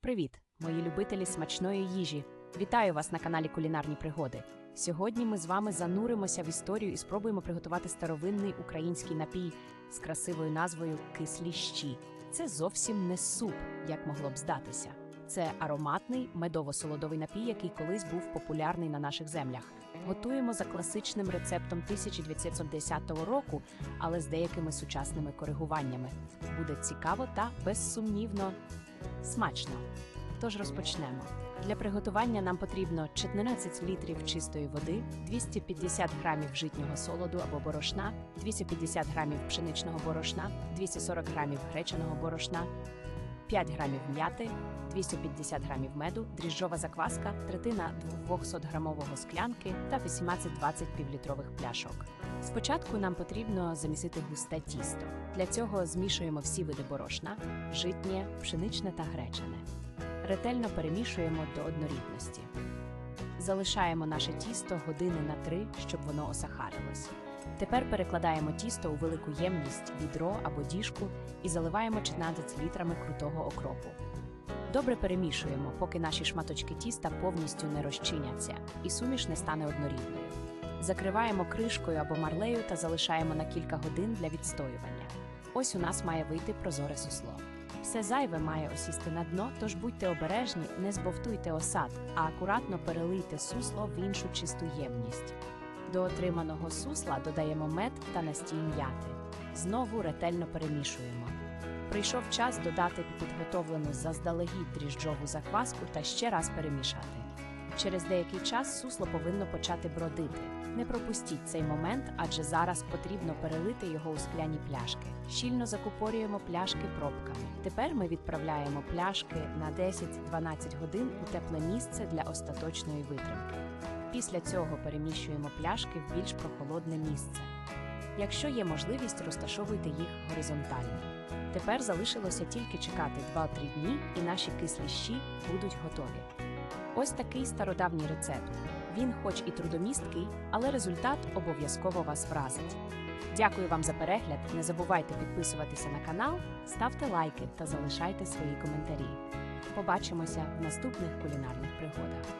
Привіт, мої любителі смачної їжі. Вітаю вас на каналі Кулінарні Пригоди. Сьогодні ми з вами зануримося в історію і спробуємо приготувати старовинний український напій з красивою назвою кислі щі. Це зовсім не суп, як могло б здатися. Це ароматний медово-солодовий напій, який колись був популярний на наших землях. Готуємо за класичним рецептом 1910 року, але з деякими сучасними коригуваннями. Буде цікаво та безсумнівно смачно. Тож розпочнемо. Для приготування нам потрібно 14 літрів чистої води, 250 грамів житнього солоду або борошна, 250 грамів пшеничного борошна, 240 грамів гречаного борошна, 5 грамів м'яти, 250 грамів меду, дріжджова закваска, третина 200-грамового склянки та 18-20 півлітрових пляшок. Спочатку нам потрібно замісити густе тісто. Для цього змішуємо всі види борошна, житнє, пшеничне та гречане. Ретельно перемішуємо до однорідності. Залишаємо наше тісто години на три, щоб воно осахарилось. Тепер перекладаємо тісто у велику ємність, відро або діжку і заливаємо 14 літрами крутого окропу. Добре перемішуємо, поки наші шматочки тіста повністю не розчиняться і суміш не стане однорідною. Закриваємо кришкою або марлею та залишаємо на кілька годин для відстоювання. Ось у нас має вийти прозоре сусло. Все зайве має осісти на дно, тож будьте обережні, не збовтуйте осад, а акуратно перелийте сусло в іншу чисту ємність. До отриманого сусла додаємо мед та настій м'яти. Знову ретельно перемішуємо. Прийшов час додати підготовлену заздалегідь дріжджову закваску та ще раз перемішати. Через деякий час сусло повинно почати бродити. Не пропустіть цей момент, адже зараз потрібно перелити його у скляні пляшки. Щільно закупорюємо пляшки пробками. Тепер ми відправляємо пляшки на 10-12 годин у тепле місце для остаточної витримки. Після цього переміщуємо пляшки в більш прохолодне місце. Якщо є можливість, розташовуйте їх горизонтально. Тепер залишилося тільки чекати 2-3 дні, і наші кислі щі будуть готові. Ось такий стародавній рецепт. Він, хоч і трудомісткий, але результат обов'язково вас вразить. Дякую вам за перегляд. Не забувайте підписуватися на канал, ставте лайки та залишайте свої коментарі. Побачимося в наступних кулінарних пригодах.